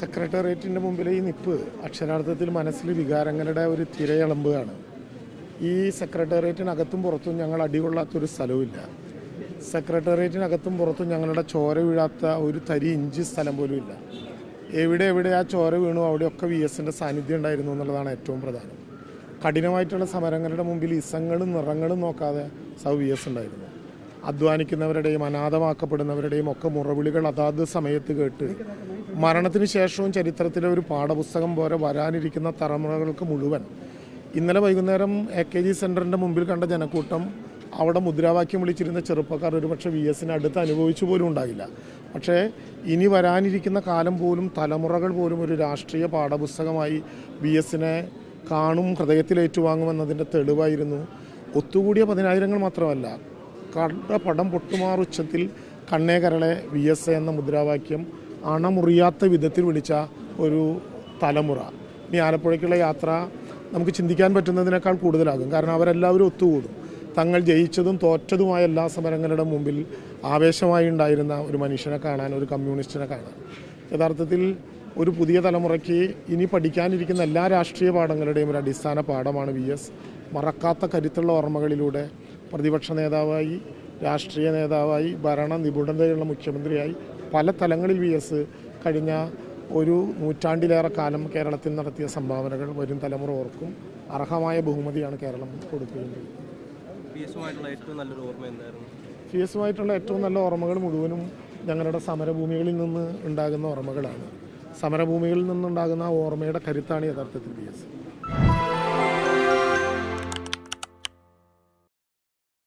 സെക്രട്ടേറിയറ്റിന്റെ മുമ്പിലെ ഈ നിപ്പ് അക്ഷരാർത്ഥത്തിൽ മനസ്സിൽ വികാരങ്ങളുടെ ഒരു തിരയളമ്പുകയാണ് ഈ സെക്രട്ടേറിയറ്റിനകത്തും പുറത്തും ഞങ്ങൾ അടികൊള്ളാത്തൊരു സ്ഥലവുമില്ല. സെക്രട്ടേറിയറ്റിനകത്തും പുറത്തും ഞങ്ങളുടെ ചോര വീഴാത്ത ഒരു തരി ഇഞ്ച് സ്ഥലം പോലും ഇല്ല. എവിടെ എവിടെ ആ ചോര വീണു അവിടെയൊക്കെ വി എസിന്റെ സാന്നിധ്യം ഉണ്ടായിരുന്നു എന്നുള്ളതാണ് ഏറ്റവും പ്രധാനം. കഠിനമായിട്ടുള്ള സമരങ്ങളുടെ മുമ്പിൽ ഇസങ്ങളും നിറങ്ങളും നോക്കാതെ സൗ വി എസ് ഉണ്ടായിരുന്നു. അധ്വാനിക്കുന്നവരുടെയും അനാഥമാക്കപ്പെടുന്നവരുടെയും ഒക്കെ മുറവിളികൾ അതാത് സമയത്ത് കേട്ട് മരണത്തിന് ശേഷവും ചരിത്രത്തിലെ ഒരു പാഠപുസ്തകം പോലെ വരാനിരിക്കുന്ന തലമുറകൾക്ക് മുഴുവൻ. ഇന്നലെ വൈകുന്നേരം എ കെ ജി സെന്ററിന്റെ മുമ്പിൽ കണ്ട ജനക്കൂട്ടം അവിടെ മുദ്രാവാക്യം വിളിച്ചിരുന്ന ചെറുപ്പക്കാർ ഒരുപക്ഷെ വി എസിന് അടുത്ത് അനുഭവിച്ചു പോലും ഉണ്ടാകില്ല. പക്ഷേ ഇനി വരാനിരിക്കുന്ന കാലം പോലും തലമുറകൾ പോലും ഒരു രാഷ്ട്രീയ പാഠപുസ്തകമായി വി എസിനെ കാണും ഹൃദയത്തിൽ ഏറ്റുവാങ്ങുമെന്നതിന്റെ തെളിവായിരുന്നു. ഒത്തുകൂടിയ പതിനായിരങ്ങൾ മാത്രമല്ല കട പടം പൊട്ടുമാറുച്ചത്തിൽ കണ്ണേകരളെ വി എസ് എന്ന മുദ്രാവാക്യം അണമുറിയാത്ത വിധത്തിൽ വിളിച്ച ഒരു തലമുറ. ഇനി ആലപ്പുഴയ്ക്കുള്ള യാത്ര നമുക്ക് ചിന്തിക്കാൻ പറ്റുന്നതിനേക്കാൾ കൂടുതലാകും. കാരണം അവരെല്ലാവരും ഒത്തുകൂടും. തങ്ങൾ ജയിച്ചതും തോറ്റതുമായ എല്ലാ സമരങ്ങളുടെ മുമ്പിൽ ആവേശമായി ഉണ്ടായിരുന്ന ഒരു മനുഷ്യനെ കാണാൻ ഒരു കമ്മ്യൂണിസ്റ്റിനെ കാണാൻ. യഥാർത്ഥത്തിൽ ഒരു പുതിയ തലമുറയ്ക്ക് ഇനി പഠിക്കാനിരിക്കുന്ന എല്ലാ രാഷ്ട്രീയ പാഠങ്ങളുടെയും ഒരു അടിസ്ഥാന പാഠമാണ് വി എസ്. മറക്കാത്ത കരുത്തുള്ള ഓർമ്മകളിലൂടെ പ്രതിപക്ഷ നേതാവായി രാഷ്ട്രീയ നേതാവായി ഭരണ നിപുണതയുള്ള മുഖ്യമന്ത്രിയായി പല തലങ്ങളിൽ വി എസ് കഴിഞ്ഞ ഒരു നൂറ്റാണ്ടിലേറെ കാലം കേരളത്തിൽ നടത്തിയ സംഭാവനകൾ വരും തലമുറ ഓർക്കും. അർഹമായ ബഹുമതിയാണ് കേരളം കൊടുക്കുന്നത് പി എസുമായിട്ടുള്ള ഏറ്റവും നല്ല ഓർമ്മകൾ മുഴുവനും ഞങ്ങളുടെ സമരഭൂമികളിൽ നിന്ന് ഉണ്ടാകുന്ന ഓർമ്മകളാണ്. സമരഭൂമികളിൽ നിന്നുണ്ടാകുന്ന ആ ഓർമ്മയുടെ കരുത്താണ് യഥാർത്ഥത്തിൽ പി എസ്.